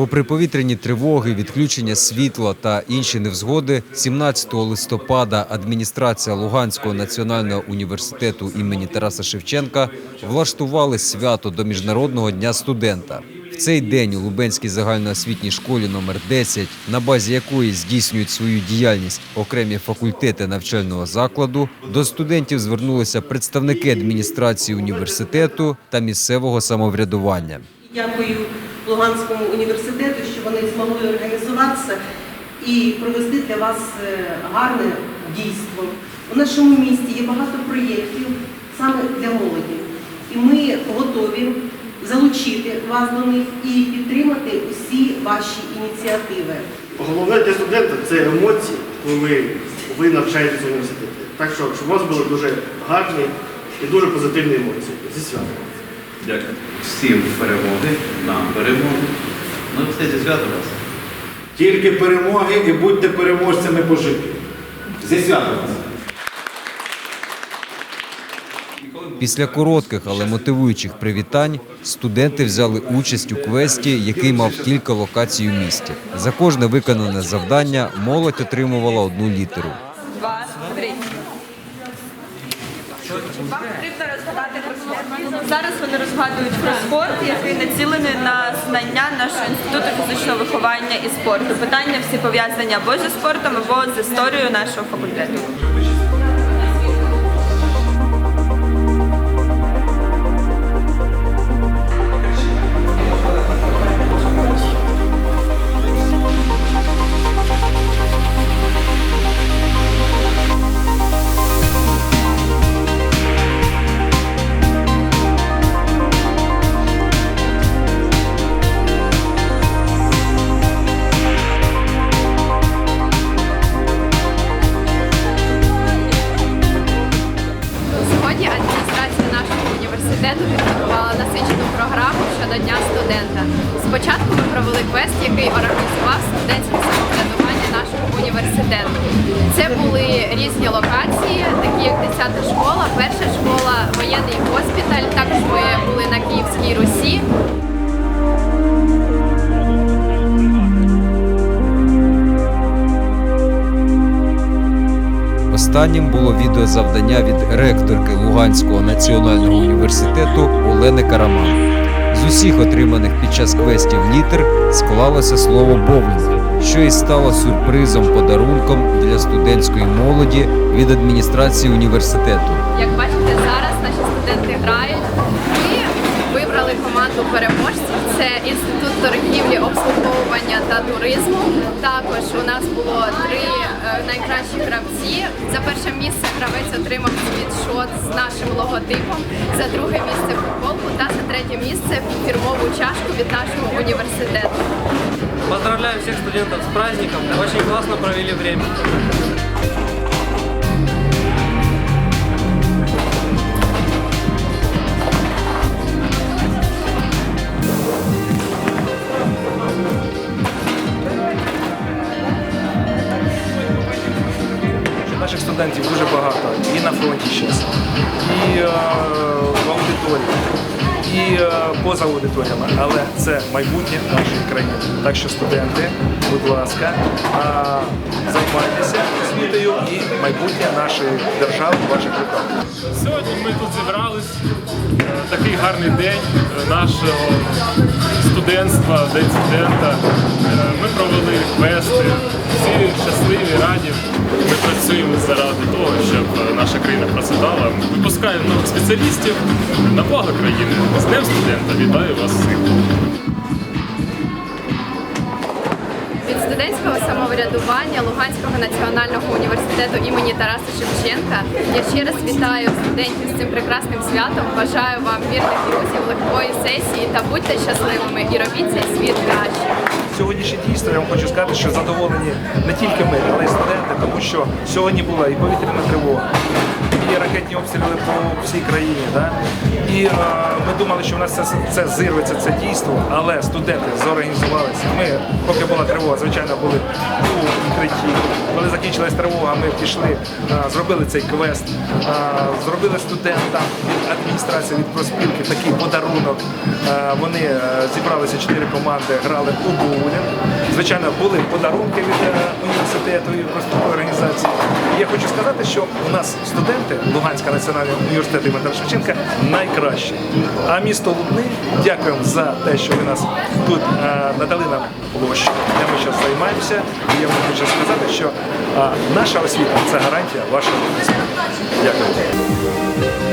Попри повітряні тривоги, відключення світла та інші невзгоди, 17 листопада адміністрація Луганського національного університету імені Тараса Шевченка влаштували свято до Міжнародного дня студента. В цей день у Лубенській загальноосвітній школі номер 10, на базі якої здійснюють свою діяльність окремі факультети навчального закладу, до студентів звернулися представники адміністрації університету та місцевого самоврядування. Дякую Луганському університету, що вони змогли організуватися і провести для вас е, гарне дійство. У нашому місті є багато проєктів саме для молоді. І ми готові залучити вас до них і підтримати усі ваші ініціативи. Головне для студента це емоції, коли ви навчаєтесь в університеті. Так що, щоб у вас були дуже гарні і дуже позитивні емоції. Зі святом. Дякую. Всім перемоги, нам перемоги. Ну, все зі свято вас. Тільки перемоги і будьте переможцями по життю. Зі святом вас! Після коротких, але мотивуючих привітань студенти взяли участь у квесті, який мав кілька локацій у місті. За кожне виконане завдання молодь отримувала одну літеру. два, три. Вам потрібно розгадати про спорт. Зараз вони розгадують про спорт, який націлений на знання нашого інституту фізичного виховання і спорту. Питання всі пов'язані або зі спортом, або з історією нашого факультету. Університету підготувала насичену програму щодо Дня студента. Спочатку ми провели квест, який організував студентське самоврядування нашого університету. Це були різні локації, такі як 10 школа, перша школа, воєнний госпіталь. Також ми були на Київській Русі. Останнім було відеозавдання від ректорки Луганського національного університету Олени Караман. З усіх отриманих під час квестів літер склалося слово «боулінг», що і стало сюрпризом подарунком для студентської молоді від адміністрації університету. Як бачите, зараз наші студенти грають. Ми вибрали команду переможців. Це інститут торгівлі, обслуговування та туризму. Також у нас було три найкращі гравці. За перше місце гравець отримав світшот з нашим логотипом, за друге місце футболку та за третє місце фірмову чашку від нашого університету. Поздравляю всех студентов с праздником. Очень классно провели время. Наших студентів дуже багато і на фронті зараз, і е, в аудиторії, і е, поза аудиторіями. Але це майбутнє нашої країни. Так що студенти, будь ласка, займайтеся освітою і майбутнє нашої держави в ваших руках. Сьогодні ми тут зібрались. Е, Такий гарний день нашого студентства, день студента. Е, Ми провели квести, всі щасливі, раді. Ми працюємо заради того, щоб е, наша країна процвітала. Випускаємо нових спеціалістів на благо країни. З Днем студента вітаю вас всіх. Від студентського самоврядування Луганського національного університету імені Тараса Шевченка я ще раз вітаю студентів з цим прекрасним святом. Бажаю вам вірних друзів, легкої сесії та будьте щасливими і робіть цей світ краще. Сьогоднішнє дійство я вам хочу сказати, що задоволені не тільки ми, але й студенти, тому що сьогодні була і повітряна тривога, і ракетні обстріли по всій країні. Да? І е, ми думали, що в нас це, це зирветься, це дійство, але студенти зорганізувалися. Ми, поки була тривога, звичайно, були у укритті. Коли закінчилась тривога, ми пішли, е, зробили цей квест, е, зробили студентам від адміністрації, від проспілки такий подарунок. Е, Вони зібралися чотири команди, грали у боулінг. Звичайно, були подарунки від університету і проспілкової організації. І я хочу сказати, що у нас студенти Луганського національного університету імені Шевченка найкращі. А місто Лубни дякуємо за те, що ви нас тут надали нам площу, де ми зараз займаємося. І я вам хочу сказати, що е, наша освіта це гарантія вашого успіху. Дякую.